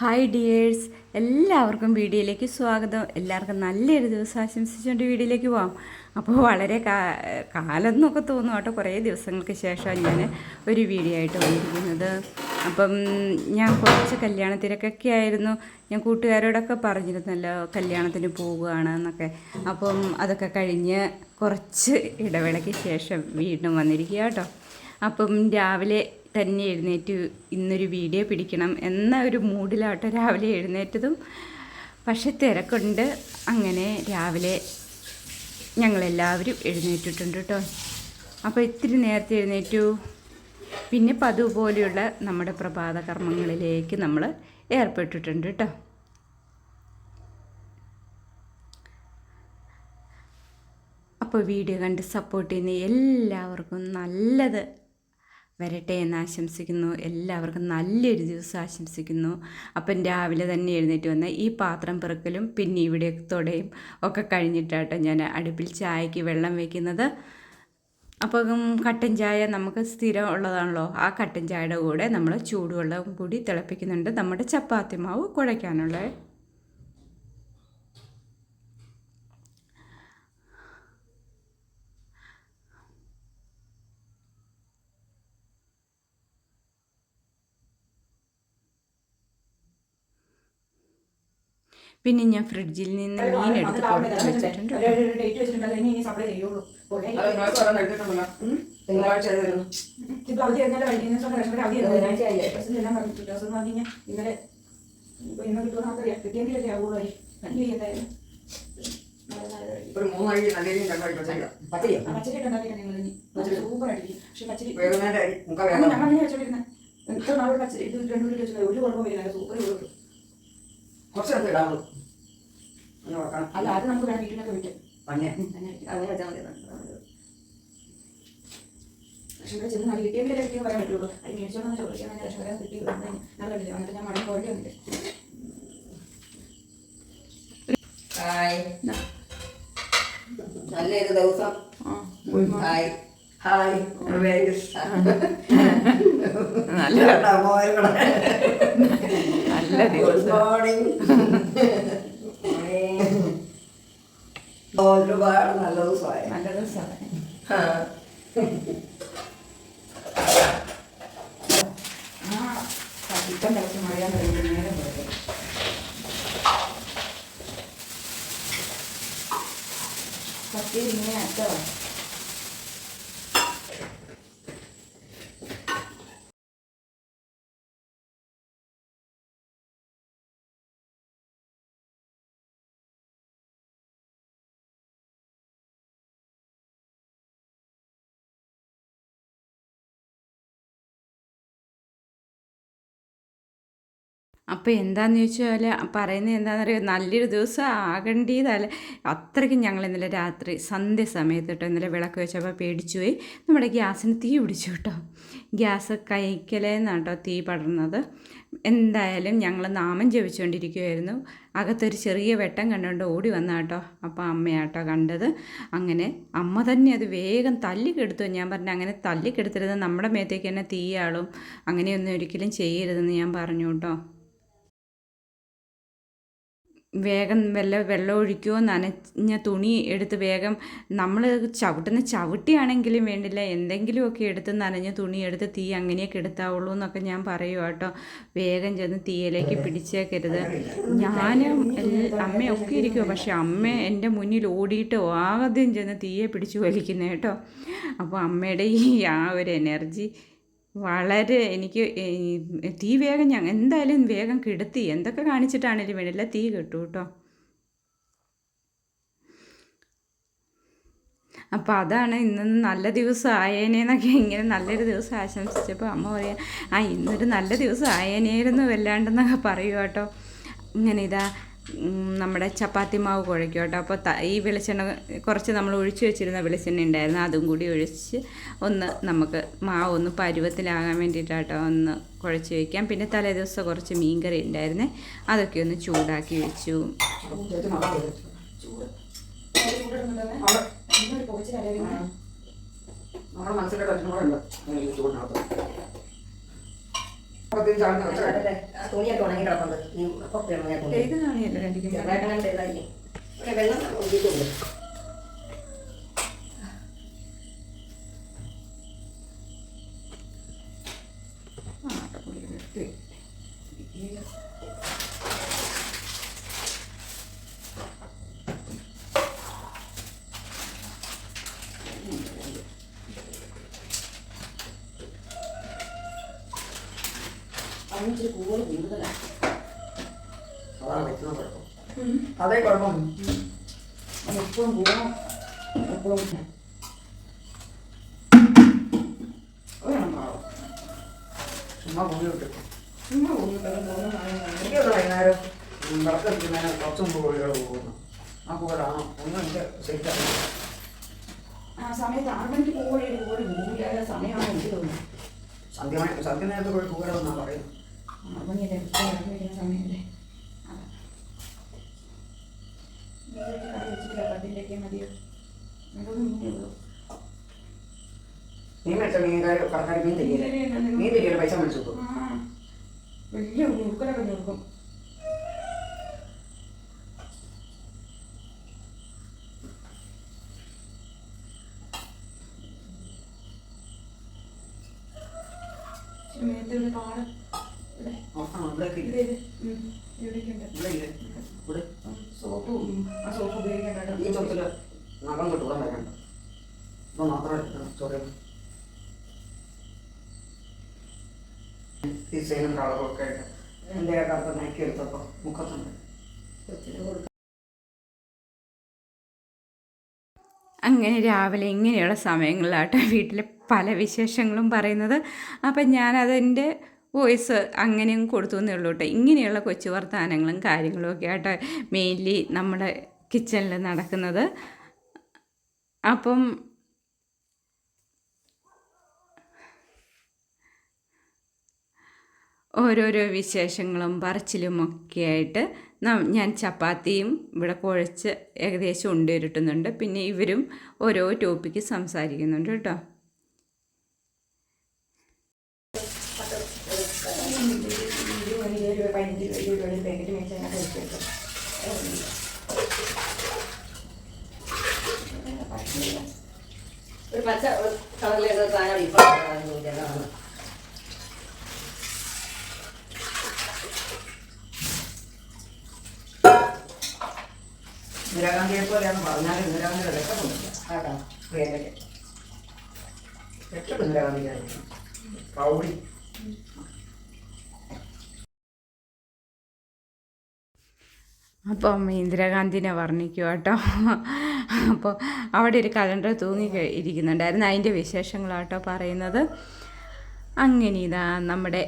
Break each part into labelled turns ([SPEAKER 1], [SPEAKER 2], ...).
[SPEAKER 1] Hi dears എല്ലാവർക്കും വീഡിയോയിലേക്ക് സ്വാഗതം. എല്ലാവർക്കും നല്ലൊരു ദിവസം ആശംസിച്ചുകൊണ്ട് വീഡിയോയിലേക്ക് പോവാം. അപ്പോൾ വളരെ കാ കാലം എന്നൊക്കെ തോന്നും കേട്ടോ. കുറേ ദിവസങ്ങൾക്ക് ശേഷമാണ് ഞാൻ ഒരു വീഡിയോ ആയിട്ട് വന്നിരിക്കുന്നത്. അപ്പം ഞാൻ കുറച്ച് കല്യാണ തിരക്കൊക്കെ ആയിരുന്നു. ഞാൻ കൂട്ടുകാരോടൊക്കെ പറഞ്ഞിരുന്നല്ലോ കല്യാണത്തിന് പോവുകയാണ് എന്നൊക്കെ. അപ്പം അതൊക്കെ കഴിഞ്ഞ് കുറച്ച് ഇടവേളയ്ക്ക് ശേഷം വീണ്ടും വന്നിരിക്കുക കേട്ടോ. അപ്പം രാവിലെ തന്നെ എഴുന്നേറ്റ് ഇന്നൊരു വീഡിയോ പിടിക്കണം എന്ന ഒരു മൂഡിലാട്ടോ രാവിലെ എഴുന്നേറ്റതും. പക്ഷെ തിരക്കുണ്ട്. അങ്ങനെ രാവിലെ ഞങ്ങളെല്ലാവരും എഴുന്നേറ്റിട്ടുണ്ട് കേട്ടോ. അപ്പോൾ ഇത്തിരി നേരത്തെ എഴുന്നേറ്റു. പിന്നെ പതുപോലെയുള്ള പോലെയുള്ള നമ്മുടെ പ്രഭാത കർമ്മങ്ങളിലേക്ക് നമ്മൾ ഏർപ്പെട്ടിട്ടുണ്ട് കേട്ടോ. അപ്പോൾ വീഡിയോ കണ്ട് സപ്പോർട്ട് ചെയ്യുന്ന എല്ലാവർക്കും നല്ലത്. വരട്ടെ എന്ന് ആശംസിക്കുന്നു. എല്ലാവർക്കും നല്ലൊരു ദിവസം ആശംസിക്കുന്നു. അപ്പം രാവിലെ തന്നെ എഴുന്നേറ്റ് വന്ന ഈ പാത്രം പിറക്കലും പിന്നെ ഇവിടെ തൊടയും ഒക്കെ കഴിഞ്ഞിട്ടാട്ടോ ഞാൻ അടുപ്പിൽ ചായക്ക് വെള്ളം വയ്ക്കുന്നത് അപ്പം കട്ടൻ ചായ നമുക്ക് സ്ഥിരം ഉള്ളതാണല്ലോ. ആ കട്ടൻ ചായയുടെ കൂടെ നമ്മൾ ചൂടുവെള്ളം കൂടി തിളപ്പിക്കുന്നുണ്ട്. നമ്മുടെ ചപ്പാത്തി മാവ് കുഴയ്ക്കാനുള്ളത് പിന്നെ ഞാൻ ഫ്രിഡ്ജിൽ നിന്ന് മീൻ എടുത്ത് പുറത്ത് വെച്ചിട്ടുണ്ട്
[SPEAKER 2] സൂപ്പർ ഒരു കുഴപ്പമില്ല സൂപ്പർ ഉള്ളൂ
[SPEAKER 3] കുറച്ച് നേരത്തെ ഇടാവുള്ളൂ. നോക്കണം.
[SPEAKER 2] അല്ല അത് നമുക്ക് വേണം വീട്ടിലൊക്കെ വിറ്റ് അങ്ങനെ. അങ്ങനെ വെച്ചാൽ മതി. പക്ഷെ ഇവിടെ ചെന്ന് കിട്ടിയെന്ന് പറയാൻ പറ്റുള്ളൂ. അത് ചോദിക്കാൻ എന്നിട്ട് ഞാൻ മടങ്ങി പോകേണ്ടി വന്നിട്ട്
[SPEAKER 3] ഹായ്. നല്ലൊരു ദിവസം. ഹായ്. ഹായ്.
[SPEAKER 1] നല്ല നല്ല
[SPEAKER 3] ദിവസം. ഒരുപാട് നല്ല ദിവസമായി.
[SPEAKER 2] നല്ല ദിവസമായി.
[SPEAKER 3] ആ.
[SPEAKER 2] ആ ഇപ്പം ദിവസം മഴയാൻ തുടങ്ങി. നേരം പോയത് പത്തി ഇങ്ങനെ
[SPEAKER 1] അപ്പോൾ എന്താന്ന് ചോദിച്ചാൽ പറയുന്നത് എന്താണെന്ന് അറിയാം നല്ലൊരു ദിവസം ആകേണ്ടതല്ല അത്രയ്ക്കും ഞങ്ങൾ ഇന്നലെ രാത്രി സന്ധ്യ സമയത്ത് കേട്ടോ ഇന്നലെ വിളക്ക് വെച്ചപ്പോൾ പേടിച്ചു പോയി. നമ്മുടെ ഗ്യാസിന് തീ പിടിച്ചു കേട്ടോ ഗ്യാസ് കഴിക്കലേന്നാണ് കേട്ടോ തീ പടർന്നത്. എന്തായാലും ഞങ്ങൾ നാമം ജപിച്ചുകൊണ്ടിരിക്കുമായിരുന്നു അകത്തൊരു ചെറിയ വെട്ടം കണ്ടുകൊണ്ട് ഓടി വന്ന കേട്ടോ അപ്പോൾ അമ്മയാട്ടോ കണ്ടത്. അങ്ങനെ അമ്മ തന്നെ അത് വേഗം തല്ലിക്കെടുത്തു. ഞാൻ പറഞ്ഞു അങ്ങനെ തല്ലിക്കെടുത്തരുത്. നമ്മുടെ മേത്തേക്ക് തന്നെ തീയാളും. അങ്ങനെയൊന്നും ഒരിക്കലും ചെയ്യരുതെന്ന് ഞാൻ പറഞ്ഞു കേട്ടോ വേഗം വല്ല വെള്ളം ഒഴിക്കുകയോ നനഞ്ഞ തുണി എടുത്ത് വേഗം നമ്മൾ ചവിട്ടുന്ന ചവിട്ടിയാണെങ്കിലും വേണ്ടില്ല. എന്തെങ്കിലുമൊക്കെ എടുത്ത് നനഞ്ഞ തുണി എടുത്ത് തീ അങ്ങനെയൊക്കെ എടുത്താവുള്ളൂ എന്നൊക്കെ ഞാൻ പറയുക കേട്ടോ. വേഗം ചെന്ന് തീയിലേക്ക് പിടിച്ചേക്കരുത്. ഞാനും അമ്മയൊക്കെ ഇരിക്കുമോ പക്ഷെ അമ്മ എന്റെ മുന്നിൽ ഓടിയിട്ട് ആദ്യം ചെന്ന് തീയെ പിടിച്ച് വലിക്കുന്നത് കേട്ടോ. അപ്പോൾ അമ്മയുടെ ഈ ആ ഒരു എനർജി വളരെ എനിക്ക് തീ വേഗം ഞാൻ എന്തായാലും വേഗം കിടത്തി. എന്തൊക്കെ കാണിച്ചിട്ടാണേലും വേണ്ടില്ല തീ കിട്ടു കേട്ടോ. അപ്പോൾ അതാണ് ഇന്ന് നല്ല ദിവസം ആയേനേന്നൊക്കെ ഇങ്ങനെ നല്ലൊരു ദിവസം ആശംസിച്ചപ്പോൾ അമ്മ പറയാ ആ ഇന്നൊരു നല്ല ദിവസം ആയേനേരുന്നു വല്ലാണ്ടെന്നൊക്കെ പറയുക കേട്ടോ. ഇങ്ങനെ ഇതാ നമ്മുടെ ചപ്പാത്തി മാവ് കുഴയ്ക്കും കേട്ടോ അപ്പോൾ ഈ വെളിച്ചെണ്ണ കുറച്ച് നമ്മൾ ഒഴിച്ചു വെച്ചിരുന്ന വെളിച്ചെണ്ണ ഉണ്ടായിരുന്നു അതും കൂടി ഒഴിച്ച് ഒന്ന് നമുക്ക് മാവ് ഒന്ന് പരുവത്തിലാകാൻ വേണ്ടിയിട്ടാട്ടോ ഒന്ന് കുഴച്ച് വയ്ക്കാം പിന്നെ തലേ ദിവസം കുറച്ച് മീൻകറി ഉണ്ടായിരുന്നേ അതൊക്കെ ഒന്ന് ചൂടാക്കി വെച്ചു
[SPEAKER 3] മറന്നു
[SPEAKER 4] തുണിയൊക്കെ ഉണങ്ങി കിടപ്പുണ്ട്. ഈ ഉണങ്ങിയ തുണി.
[SPEAKER 2] ഏത് കാണിയല്ലോ രണ്ടിക്കും
[SPEAKER 4] ചെറുതായിട്ടങ്ങനെ അഞ്ച് കൂടുതൽ കൂടുതലാണ്
[SPEAKER 3] അതാണ് വെക്കുന്ന കുഴപ്പം. അതേ കുഴപ്പം.
[SPEAKER 2] എപ്പോഴും പോകണം എപ്പോഴും പാവം
[SPEAKER 3] ചുമ്മാ ഭൂമി വിട്ടു
[SPEAKER 2] ചുമ്മാ പോകുന്നു
[SPEAKER 3] എനിക്കത് വൈകുന്നേരം വിളക്കടിക്കുന്നതിന് കുറച്ച് മുമ്പ് കോഴികൾ പോകുന്നു. ആ കോഴിലാണോ ഒന്നും എനിക്ക് ശരിക്കും
[SPEAKER 2] ആ സമയത്ത് ആറ് മണിക്ക് പോയി പോയി ഭൂമിയായ സമയമാണ് എനിക്ക് തോന്നുന്നത്.
[SPEAKER 3] സന്ധ്യ സന്ധ്യ നേരത്തെ കോഴി കൂടണമെന്നാണ് പറയുന്നത്.
[SPEAKER 2] മണിയല്ലേ ഇറങ്ങി വരുന്ന സമയമല്ലേ. നീരൊക്കെ കറി വെച്ചിട്ടില്ല മതിയോ അതൊന്നും ഇങ്ങനെയുള്ളൂ
[SPEAKER 3] നീ മേടിച്ച മീൻകാർ കടക്കാർ മീൻ മീൻ പൈസ മേടിച്ചു
[SPEAKER 2] വലിയ ഉൾക്കലൊക്കെ നോക്കും മേത്തൊരു പാടം. സോപ്പ്? ഉം. ആ സോപ്പ് ഉപയോഗിക്കണ്ട
[SPEAKER 3] ഈ ചുവട്ടിൽ നഖം കിട്ടൂടാൻ വരണ്ട ഇപ്പൊ മാത്രമേ ചോറ് ഈ സേനും കളറൊക്കെ ആയിട്ട് എന്റെ കാലത്ത് നക്കി എടുത്തപ്പോൾ മുഖത്തുണ്ട്.
[SPEAKER 4] കൊച്ചിന് കൊടുക്കും.
[SPEAKER 1] അങ്ങനെ രാവിലെ ഇങ്ങനെയുള്ള സമയങ്ങളിലാട്ടോ വീട്ടിലെ പല വിശേഷങ്ങളും പറയുന്നത്. അപ്പം ഞാനതിന്റെ വോയിസ് അങ്ങനെയും കൊടുത്തു എന്നേ ഉള്ളൂ കേട്ടോ ഇങ്ങനെയുള്ള കൊച്ചു വർത്തമാനങ്ങളും കാര്യങ്ങളും ഒക്കെ ആയിട്ട് മെയിൻലി നമ്മുടെ കിച്ചണിൽ നടക്കുന്നത്. അപ്പം ഓരോരോ വിശേഷങ്ങളും പറച്ചിലും ഒക്കെ ആയിട്ട് ഞാൻ ചപ്പാത്തിയും ഇവിടെ കുഴച്ച് ഏകദേശം ഉണ്ടിരുട്ടുന്നുണ്ട്. പിന്നെ ഇവരും ഓരോ ടോപ്പിക്ക് സംസാരിക്കുന്നുണ്ട് കേട്ടോ. അപ്പം ഇന്ദിരാഗാന്ധിനെ വർണിക്കുക കേട്ടോ. അപ്പോൾ അവിടെ ഒരു കലണ്ടർ തൂങ്ങി ഇരിക്കുന്നുണ്ടായിരുന്നു. അതിന്റെ വിശേഷങ്ങളാട്ടോ പറയുന്നത്. അങ്ങനെ ഇതാ നമ്മുടെ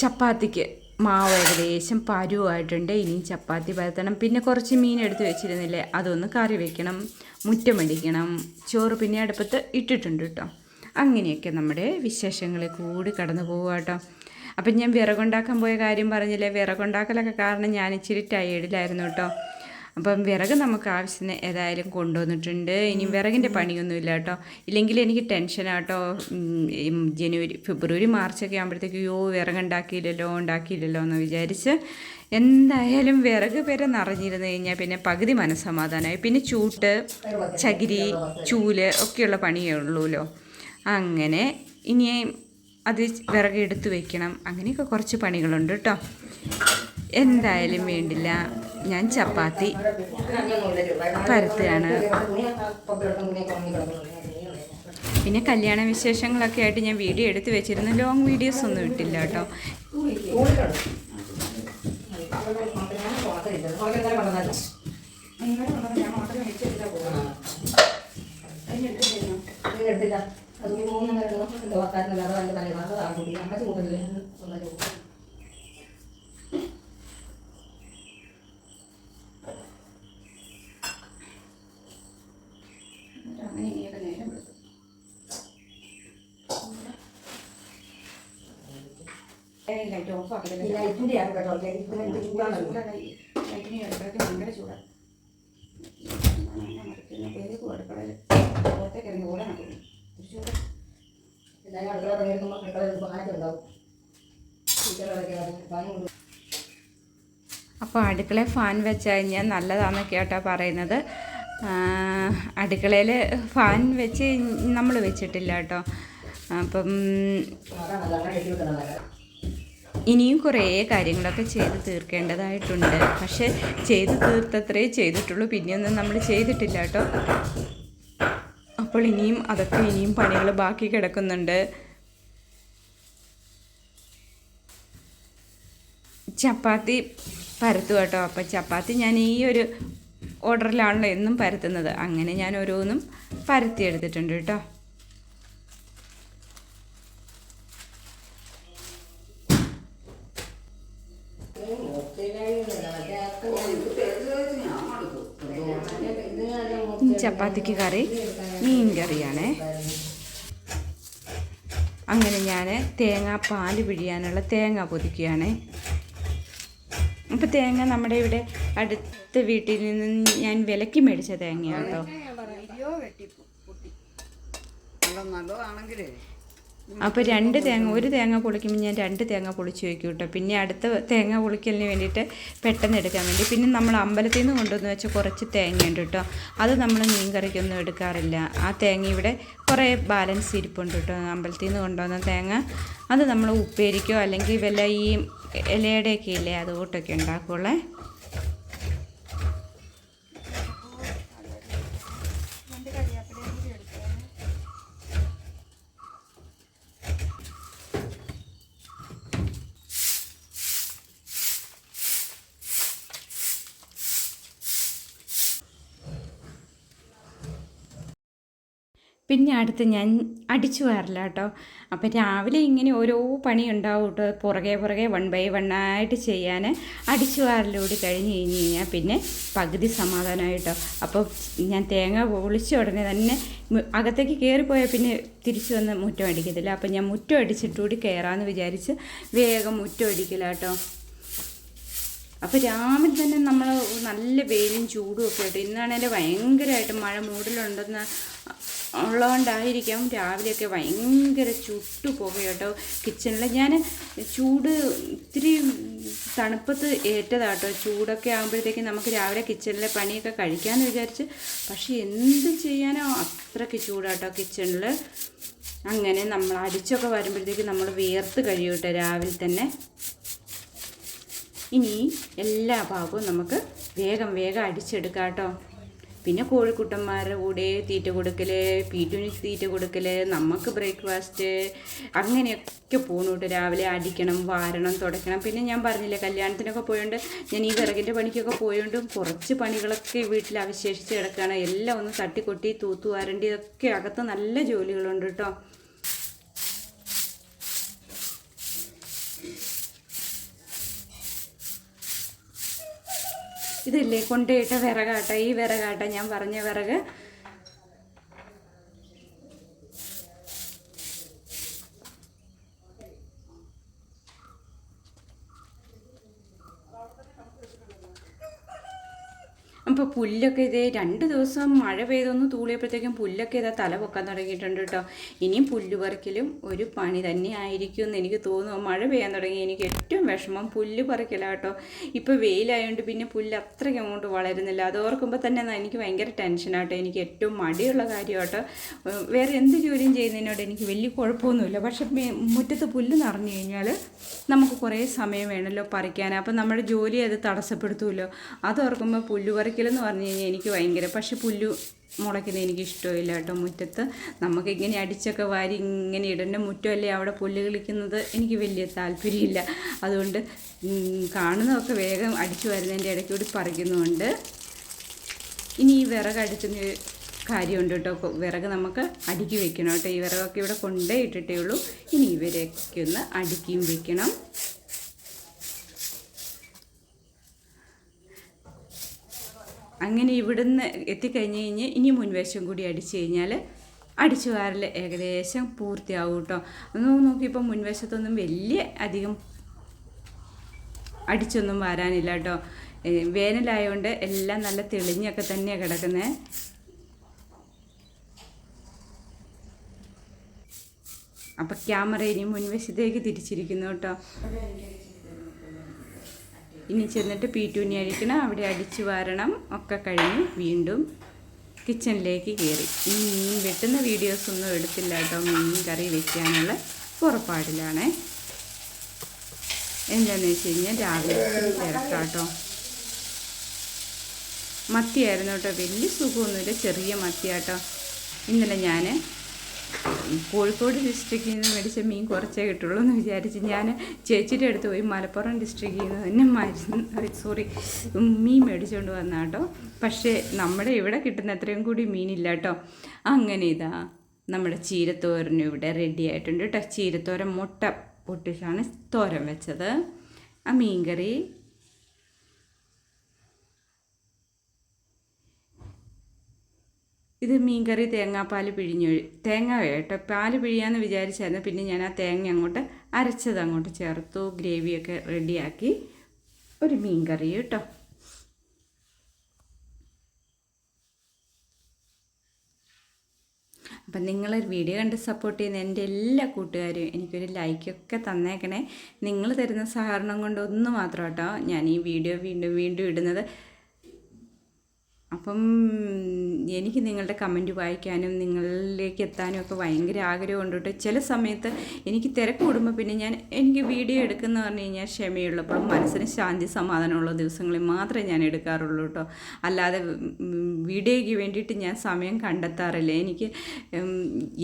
[SPEAKER 1] ചപ്പാത്തിക്ക് മാവ് ഏകദേശം പരുവായിട്ടുണ്ട്. ഇനി ചപ്പാത്തി പരത്തണം. പിന്നെ കുറച്ച് മീൻ എടുത്ത് വെച്ചിരുന്നില്ലേ അതൊന്ന് കറി വെക്കണം മുറ്റമടിക്കണം ചോറ് പിന്നെ അടുപ്പത്ത് ഇട്ടിട്ടുണ്ട് കേട്ടോ. അങ്ങനെയൊക്കെ നമ്മുടെ വിശേഷങ്ങളെ കൂടി കടന്നു പോവുക കേട്ടോ. അപ്പം ഞാൻ വിറകുണ്ടാക്കാൻ പോയ കാര്യം പറഞ്ഞില്ലേ? വിറകുണ്ടാക്കലൊക്കെ കാരണം ഞാൻ ഇച്ചിരി ടയേർഡിലായിരുന്നു കേട്ടോ. അപ്പം വിറക് നമുക്ക് ആവശ്യത്തിന് ഏതായാലും കൊണ്ടുവന്നിട്ടുണ്ട്. ഇനി വിറകിന്റെ പണിയൊന്നുമില്ല കേട്ടോ. ഇല്ലെങ്കിൽ എനിക്ക് ടെൻഷനാട്ടോ ജനുവരി ഫെബ്രുവരി മാർച്ചൊക്കെ ആകുമ്പോഴത്തേക്ക് യോ വിറകുണ്ടാക്കിയില്ലല്ലോ ഉണ്ടാക്കിയില്ലല്ലോ എന്ന് വിചാരിച്ച് എന്തായാലും വിറക് പേരെ നിറഞ്ഞിരുന്നു കഴിഞ്ഞാൽ പിന്നെ പകുതി മനസ്സമാധാനമായി. പിന്നെ ചൂട്ട് ചകിരി ചൂൽ ഒക്കെയുള്ള പണിയേ ഉള്ളൂല്ലോ അങ്ങനെ ഇനി അത് വിറക് എടുത്ത് വെക്കണം. അങ്ങനെയൊക്കെ കുറച്ച് പണികളുണ്ട് കേട്ടോ എന്തായാലും വേണ്ടില്ല. ഞാൻ ചപ്പാത്തി പരത്തുകയാണ്. പിന്നെ കല്യാണ വിശേഷങ്ങളൊക്കെ ആയിട്ട് ഞാൻ വീഡിയോ എടുത്ത് വെച്ചിരുന്നു ലോങ് വീഡിയോസ് ഒന്നും ഇട്ടില്ല കേട്ടോ
[SPEAKER 4] എടുത്തില്ല അത് മൂന്ന് നേരം പറയുന്നത് നമ്മുടെ ചൂടില്ലേ ഉള്ള ചൂട്
[SPEAKER 2] അങ്ങനെ ഇനിയൊക്കെ നേരം എടുത്തു ലൈറ്റ് ഓഫ്
[SPEAKER 4] ഈ
[SPEAKER 2] ആക്കത്തില്ല
[SPEAKER 4] ലൈറ്റിന്റെ ആണ് കേട്ടോ. ലൈറ്റിന്
[SPEAKER 2] ലൈറ്റിന് ഭയങ്കര ചൂടാണ് പേര് അടുക്കളയിൽ പുറത്തേക്ക് ഇറങ്ങി ഓടാൻ ചൂട്
[SPEAKER 4] എല്ലാവരും അടുക്കള പണിയെടുക്കുമ്പോൾ അടുക്കളയിൽ പാനൊക്കെ ഉണ്ടാവും ടീച്ചറൊക്കെ പനി
[SPEAKER 1] അപ്പോൾ അടുക്കള ഫാൻ വെച്ച് കഴിഞ്ഞാൽ നല്ലതാണെന്നൊക്കെ കേട്ടോ പറയുന്നത്. അടുക്കളയിൽ ഫാൻ വെച്ച് നമ്മൾ വെച്ചിട്ടില്ല കേട്ടോ. അപ്പം ഇനിയും കുറേ കാര്യങ്ങളൊക്കെ ചെയ്ത് തീർക്കേണ്ടതായിട്ടുണ്ട്. പക്ഷേ ചെയ്ത് തീർത്തത്രേ ചെയ്തിട്ടുള്ളൂ. പിന്നെയൊന്നും നമ്മൾ ചെയ്തിട്ടില്ല കേട്ടോ. അപ്പോൾ ഇനിയും അതൊക്കെ ഇനിയും പണികൾ ബാക്കി കിടക്കുന്നുണ്ട്. ചപ്പാത്തി പരത്തു കേട്ടോ. അപ്പം ചപ്പാത്തി ഞാൻ ഈ ഒരു ഓർഡറിലാണല്ലോ എന്നും പരത്തുന്നത്. അങ്ങനെ ഞാൻ ഓരോന്നും പരത്തി എടുത്തിട്ടുണ്ട് കേട്ടോ ചപ്പാത്തിക്ക് കറി മീൻ കറിയാണേ അങ്ങനെ ഞാൻ തേങ്ങാ പാൽ പിഴിയാനുള്ള തേങ്ങ പൊതിക്കുകയാണേ. തേങ്ങ നമ്മുടെ ഇവിടെ അടുത്ത വീട്ടിൽ നിന്ന് ഞാൻ വിലക്ക് മേടിച്ച കേട്ടോ
[SPEAKER 3] നല്ലതാണെങ്കിലേ
[SPEAKER 1] അപ്പോൾ രണ്ട് തേങ്ങ ഒരു തേങ്ങ പൊളിക്കുമ്പോൾ ഞാൻ രണ്ട് തേങ്ങ പൊളിച്ച് വയ്ക്കും കേട്ടോ പിന്നെ അടുത്ത തേങ്ങ പൊളിക്കലിന് വേണ്ടിയിട്ട് പെട്ടെന്ന് എടുക്കാൻ വേണ്ടി. പിന്നെ നമ്മൾ അമ്പലത്തിൽ നിന്ന് കൊണ്ടുവന്ന് വെച്ച കുറച്ച് തേങ്ങയുണ്ട് കേട്ടോ. അത് നമ്മൾ മീൻ കറിക്കൊന്നും എടുക്കാറില്ല. ആ തേങ്ങ ഇവിടെ കുറേ ബാലൻസ് ഇരിപ്പുണ്ട് കേട്ടോ. അമ്പലത്തിൽ നിന്ന് കൊണ്ടുവന്ന തേങ്ങ. അത് നമ്മൾ ഉപ്പേരിക്കോ അല്ലെങ്കിൽ വല്ല ഈ ഇലയുടെയൊക്കെ ഇല്ലേ അതുകൂട്ടൊക്കെ ഉണ്ടാക്കുള്ളേ. പിന്നെ അടുത്ത് ഞാൻ അടിച്ചു വാരില്ല കേട്ടോ അപ്പം രാവിലെ ഇങ്ങനെ ഓരോ പണി ഉണ്ടാവും കേട്ടോ പുറകെ പുറകെ വൺ ബൈ വൺ ആയിട്ട് ചെയ്യാൻ അടിച്ചു വാരലൂടി കഴിഞ്ഞ് കഴിഞ്ഞ് കഴിഞ്ഞാൽ പിന്നെ പകുതി സമാധാനമായിട്ടോ അപ്പോൾ ഞാൻ തേങ്ങ പൊളിച്ച ഉടനെ തന്നെ അകത്തേക്ക് കയറിപ്പോയാൽ പിന്നെ തിരിച്ചു വന്ന് മുറ്റം അടിക്കത്തില്ല. അപ്പം ഞാൻ മുറ്റം അടിച്ചിട്ടുകൂടി കയറാമെന്ന് വിചാരിച്ച് വേഗം മുറ്റം അടിക്കില്ല കേട്ടോ അപ്പോൾ രാവിലെ തന്നെ നമ്മൾ നല്ല വെയിലും ചൂടും ഒക്കെ ആയിട്ട് ഇന്നാണെങ്കിൽ ഭയങ്കരമായിട്ട് മഴ മൂടലുണ്ടെന്ന് ഉള്ളതുകൊണ്ടായിരിക്കാം രാവിലെയൊക്കെ ഭയങ്കര ചുട്ടു പോകുകട്ടോ കിച്ചണിൽ ഞാൻ ചൂട് ഇത്തിരി തണുപ്പത്ത് ഏറ്റതാട്ടോ. ചൂടൊക്കെ ആകുമ്പോഴത്തേക്കും നമുക്ക് രാവിലെ കിച്ചണിലെ പണിയൊക്കെ കഴിക്കാമെന്ന് വിചാരിച്ച്. പക്ഷേ എന്ത് ചെയ്യാനോ അത്രയ്ക്ക് ചൂടാട്ടോ കിച്ചണിൽ അങ്ങനെ നമ്മൾ അടിച്ചൊക്കെ വരുമ്പോഴത്തേക്ക് നമ്മൾ വിയർത്ത് കഴിയൂട്ടോ രാവിലെ തന്നെ. ഇനി എല്ലാ ഭാഗവും നമുക്ക് വേഗം വേഗം അടിച്ചെടുക്കാം കേട്ടോ പിന്നെ കോഴിക്കുട്ടന്മാരുടെ കൂടെ തീറ്റ കൊടുക്കൽ പീറ്റുന് തീറ്റ കൊടുക്കൽ നമുക്ക് ബ്രേക്ക്ഫാസ്റ്റ് അങ്ങനെയൊക്കെ പോകണു കേട്ടോ രാവിലെ അടിക്കണം വാരണം തുടയ്ക്കണം പിന്നെ ഞാൻ പറഞ്ഞില്ലേ കല്യാണത്തിനൊക്കെ പോയോണ്ട് ഞാൻ ഈ വിറകിന്റെ പണിക്കൊക്കെ പോയോണ്ടും കുറച്ച് പണികളൊക്കെ വീട്ടിൽ അവശേഷിച്ച് കിടക്കുകയാണ് എല്ലാം ഒന്ന് തട്ടിക്കൊട്ടി തൂത്തു വാരണ്ടി ഇതൊക്കെ അകത്ത് നല്ല ജോലികളുണ്ട് കേട്ടോ ഇതില്ലേ കൊണ്ടുപോയിട്ട വിറകാട്ട ഈ വിറകാട്ട ഞാൻ പറഞ്ഞ വിറക് അപ്പോൾ പുല്ലൊക്കെ ഇതേ രണ്ട് ദിവസം മഴ പെയ്തൊന്ന് തൂളിയപ്പോഴത്തേക്കും പുല്ലൊക്കെ ഇതാ തല പൊക്കാൻ തുടങ്ങിയിട്ടുണ്ട് കേട്ടോ. ഇനിയും പുല്ല് പറിക്കലും ഒരു പണി തന്നെ ആയിരിക്കും എന്ന് എനിക്ക് തോന്നുന്നു. മഴ പെയ്യാൻ തുടങ്ങി എനിക്ക് ഏറ്റവും വിഷമം പുല്ല് പറിക്കലാണ് കേട്ടോ. ഇപ്പോൾ വെയിലായതുകൊണ്ട് പിന്നെ പുല്ല് അത്രയ്ക്ക് അങ്ങോട്ട് വളരുന്നില്ല. അത് ഓർക്കുമ്പോൾ തന്നെ എനിക്ക് ഭയങ്കര ടെൻഷനാട്ടോ എനിക്ക് ഏറ്റവും മടിയുള്ള കാര്യമാട്ടോ വേറെ എന്ത് ജോലിയും ചെയ്യുന്നതിനോട് എനിക്ക് വലിയ കുഴപ്പമൊന്നുമില്ല. പക്ഷെ മുറ്റത്ത് പുല്ല് നിറഞ്ഞു കഴിഞ്ഞാൽ നമുക്ക് കുറേ സമയം വേണമല്ലോ പറിക്കാൻ. അപ്പം നമ്മുടെ ജോലി അത് തടസ്സപ്പെടുത്തുമല്ലോ അത് ഓർക്കുമ്പോൾ പുല്ല് പറിക്കലെന്ന് പറഞ്ഞു കഴിഞ്ഞാൽ എനിക്ക് ഭയങ്കര പക്ഷെ പുല്ല് മുളയ്ക്കുന്നത് എനിക്ക് ഇഷ്ടമില്ല കേട്ടോ മുറ്റത്ത്. നമുക്ക് ഇങ്ങനെ അടിച്ചൊക്കെ വാരി ഇങ്ങനെ ഇടേണ്ട മുറ്റമല്ലേ അവിടെ പുല്ല് കളിക്കുന്നത്? എനിക്ക് വലിയ താല്പര്യമില്ല. അതുകൊണ്ട് കാണുന്നതൊക്കെ വേഗം അടിച്ചു വരുന്നതിന്റെ ഇടയ്ക്കൂടി പറിക്കുന്നുമുണ്ട് ഇനി ഈ വിറക് അടുക്കുന്ന കാര്യമുണ്ട് കേട്ടോ. വിറക് നമുക്ക് അടുക്കി വെക്കണം കേട്ടോ. ഈ വിറകൊക്കെ ഇവിടെ കൊണ്ടേ ഇട്ടിട്ടേ ഉള്ളൂ. ഇനി ഇവരെയൊക്കെ ഒന്ന് അടുക്കിയും വെക്കണം. അങ്ങനെ ഇവിടുന്ന് എത്തിക്കഴിഞ്ഞ് കഴിഞ്ഞ് ഇനി മുൻവേഷം കൂടി അടിച്ചു കഴിഞ്ഞാൽ അടിച്ചു വാരൽ ഏകദേശം പൂർത്തിയാവും കേട്ടോ. ഒന്ന് നോക്കിയപ്പോൾ മുൻവശത്തൊന്നും വലിയ അധികം അടിച്ചൊന്നും വരാനില്ല കേട്ടോ. വേനലായതുകൊണ്ട് എല്ലാം നല്ല തെളിഞ്ഞൊക്കെ തന്നെയാണ് കിടക്കുന്നത് അപ്പം ക്യാമറ ഇനി മുൻവശത്തേക്ക് തിരിച്ചിരിക്കുന്നു കേട്ടോ. ഇനി ചെന്നിട്ട് പീറ്റൂനി അടിക്കണം അവിടെ അടിച്ചു വാരണം ഒക്കെ കഴിഞ്ഞ് വീണ്ടും കിച്ചണിലേക്ക് കയറി ഈ മീൻ വെട്ടുന്ന വീഡിയോസൊന്നും എടുത്തില്ല കേട്ടോ മീൻ കറി വെക്കാനുള്ള പുറപ്പാടിലാണ്. എന്താണെന്ന് വെച്ച് കഴിഞ്ഞാൽ രാവിലെ തിരക്കാട്ടോ. മത്തിയായിരുന്നു കേട്ടോ വലിയ സുഖമൊന്നുമില്ല ചെറിയ മത്തിയാട്ടോ. ഇന്നലെ ഞാൻ കോഴിക്കോട് ഡിസ്ട്രിക്റ്റിൽ നിന്ന് മേടിച്ച മീൻ കുറച്ചേ കിട്ടുള്ളൂ എന്ന് വിചാരിച്ച് ഞാൻ ചേച്ചിയുടെ അടുത്ത് പോയി മലപ്പുറം ഡിസ്ട്രിക്റ്റിൽ നിന്ന് തന്നെ മരുന്ന് സോറി മീൻ മേടിച്ചുകൊണ്ട് വന്ന കേട്ടോ പക്ഷേ നമ്മുടെ ഇവിടെ കിട്ടുന്ന അത്രയും കൂടി മീനില്ല കേട്ടോ അങ്ങനെ ഇതാ നമ്മുടെ ചീരത്തോരനും ഇവിടെ റെഡി ആയിട്ടുണ്ട് കേട്ടോ ചീരത്തോരൻ മുട്ട പൊട്ടിച്ചാണ് തോരൻ വെച്ചത്. ആ മീൻകറി ഇത് മീൻകറി തേങ്ങാപ്പാൽ പിഴിഞ്ഞ് തേങ്ങ കേട്ടോ. പാൽ പിഴിയാന്ന് വിചാരിച്ചായിരുന്നു. പിന്നെ ഞാൻ ആ തേങ്ങ അങ്ങോട്ട് അരച്ചത്. അങ്ങോട്ട് ചേർത്തു. ഗ്രേവിയൊക്കെ റെഡിയാക്കി. ഒരു മീൻകറി കേട്ടോ. അപ്പം നിങ്ങൾ വീഡിയോ കണ്ട് സപ്പോർട്ട് ചെയ്യുന്ന എന്റെ എല്ലാ കൂട്ടുകാരും എനിക്കൊരു ലൈക്കൊക്കെ തന്നേക്കണേ. നിങ്ങൾ തരുന്ന സഹകരണം കൊണ്ട് ഒന്ന് മാത്രം കേട്ടോ ഞാൻ ഈ വീഡിയോ വീണ്ടും വീണ്ടും ഇടുന്നത്. അപ്പം എനിക്ക് നിങ്ങളുടെ കമന്റ് വായിക്കാനും നിങ്ങളിലേക്ക് എത്താനും ഒക്കെ ഭയങ്കര ആഗ്രഹമുണ്ട് ചില സമയത്ത് എനിക്ക് തിരക്ക് കൂടുമ്പോൾ പിന്നെ ഞാൻ എനിക്ക് വീഡിയോ എടുക്കുന്ന പറഞ്ഞു കഴിഞ്ഞാൽ ക്ഷമയുള്ളപ്പോഴും മനസ്സിന് ശാന്തി സമാധാനമുള്ള ദിവസങ്ങളിൽ മാത്രമേ ഞാൻ എടുക്കാറുള്ളൂ കേട്ടോ. അല്ലാതെ വീഡിയോയ്ക്ക് വേണ്ടിയിട്ട് ഞാൻ സമയം കണ്ടെത്താറില്ല. എനിക്ക്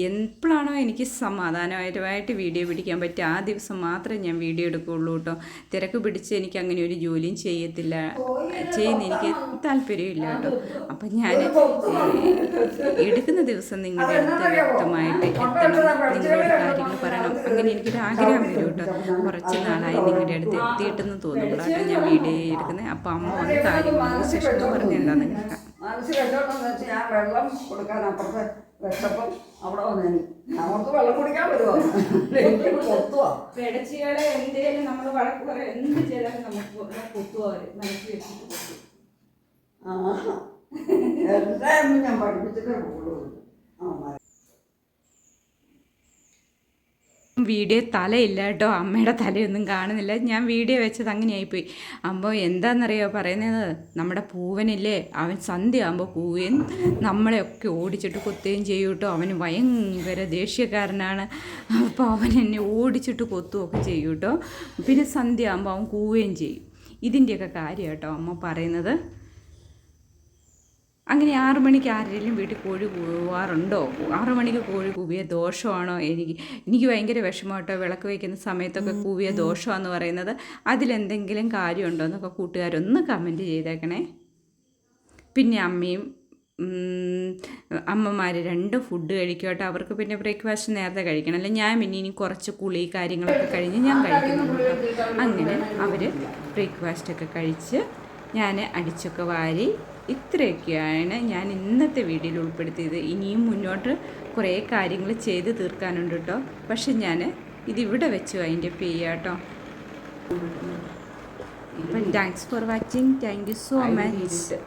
[SPEAKER 1] എപ്പോഴാണോ എനിക്ക് സമാധാനപരമായിട്ട് വീഡിയോ പിടിക്കാൻ പറ്റുക ആ ദിവസം മാത്രമേ ഞാൻ വീഡിയോ എടുക്കുകയുള്ളൂ കേട്ടോ. തിരക്ക് പിടിച്ച് എനിക്ക് അങ്ങനെ ഒരു ജോലിയും ചെയ്യത്തില്ല. ചെയ്യുന്ന എനിക്ക് താല്പര്യമില്ല കേട്ടോ. അപ്പം ഞാൻ എടുക്കുന്ന ദിവസം നിങ്ങളുടെ അടുത്ത് വ്യക്തമായിട്ട് എത്തണം നിങ്ങളുടെ കാര്യങ്ങൾ പറയണം. അങ്ങനെ എനിക്കൊരു ആഗ്രഹം വരും കേട്ടോ. കുറച്ച് നാളായി നിങ്ങളുടെ അടുത്ത് എത്തിയിട്ടെന്ന് തോന്നുമ്പോഴാണ് ഞാൻ വീഡിയോ എടുക്കുന്നത് അപ്പം അമ്മ വന്ന് കാര്യങ്ങൾ ശേഷം പറഞ്ഞു എന്താണെന്ന് കേൾക്കാം.
[SPEAKER 5] മനസ്സിൽ കെട്ടോട്ടെന്ന് വെച്ച് ഞാൻ വെള്ളം കൊടുക്കാൻ അപ്പുറത്ത് വെച്ചപ്പം അവിടെ വന്നു നമുക്ക് വെള്ളം കുടിക്കാൻ വരുമോ കൊത്തുവാ
[SPEAKER 2] പെടച്ചികളെ എന്തേലും നമ്മൾ വഴക്ക് പറയാം എന്ത് ചെയ്താലും നമുക്ക് പൊത്തുവാ അവർ മനസ്സിൽ വെച്ചിട്ട് പൊത്തു.
[SPEAKER 5] ആ എന്തായാലും ഞാൻ പഠിപ്പിച്ചിട്ടേ പോകുള്ളൂ
[SPEAKER 1] വീഡിയോ തലയില്ല കേട്ടോ അമ്മയുടെ തലയൊന്നും കാണുന്നില്ല. ഞാൻ വീഡിയോ വെച്ചത് അങ്ങനെയായിപ്പോയി. അപ്പോൾ എന്താണെന്നറിയോ പറയുന്നത്? നമ്മുടെ പൂവനില്ലേ? അവൻ സന്ധ്യ ആകുമ്പോൾ പൂവൻ നമ്മളെയൊക്കെ ഓടിച്ചിട്ട് കൊത്തുകയും ചെയ്യും കേട്ടോ. അവന് ഭയങ്കര ദേഷ്യക്കാരനാണ്. അപ്പോൾ അവൻ എന്നെ ഓടിച്ചിട്ട് കൊത്തുകയൊക്കെ ചെയ്യും കേട്ടോ. പിന്നെ സന്ധ്യ ആകുമ്പോൾ അവൻ കൂവുകയും ചെയ്യും. ഇതിന്റെയൊക്കെ കാര്യം കേട്ടോ അമ്മ പറയുന്നത്. അങ്ങനെ ആറു മണിക്ക് ആരെങ്കിലും വീട്ടിൽ കോഴി കൂവാറുണ്ടോ? ആറു മണിക്ക് കോഴി കൂവിയ ദോഷമാണോ? എനിക്ക് എനിക്ക് ഭയങ്കര വിഷമം കേട്ടോ. വിളക്ക് വയ്ക്കുന്ന സമയത്തൊക്കെ കൂവിയ ദോഷമാണെന്ന് പറയുന്നത്. അതിലെന്തെങ്കിലും കാര്യമുണ്ടോ എന്നൊക്കെ കൂട്ടുകാരൊന്ന് കമന്റ് ചെയ്തേക്കണേ. പിന്നെ അമ്മയും അമ്മമാർ രണ്ട് ഫുഡ് കഴിക്കട്ടെ അവർക്ക് പിന്നെ ബ്രേക്ക്ഫാസ്റ്റ് നേരത്തെ കഴിക്കണം. അല്ലെ ഞാൻ പിന്നെ ഇനി കുറച്ച് കുളി കാര്യങ്ങളൊക്കെ കഴിഞ്ഞ് ഞാൻ കഴിക്കുന്നു. അങ്ങനെ അവർ ബ്രേക്ക്ഫാസ്റ്റൊക്കെ കഴിച്ച് ഞാൻ അടിച്ചൊക്കെ വാരി ഇത്രയൊക്കെയാണ് ഞാൻ ഇന്നത്തെ വീഡിയോയിൽ ഉൾപ്പെടുത്തിയത്. ഇനിയും മുന്നോട്ട് കുറേ കാര്യങ്ങൾ ചെയ്ത് തീർക്കാനുണ്ട് കേട്ടോ പക്ഷെ ഞാൻ ഇതിവിടെ വെച്ചു അതിന്റെ പേ കേട്ടോ അപ്പം thanks for watching thank you so much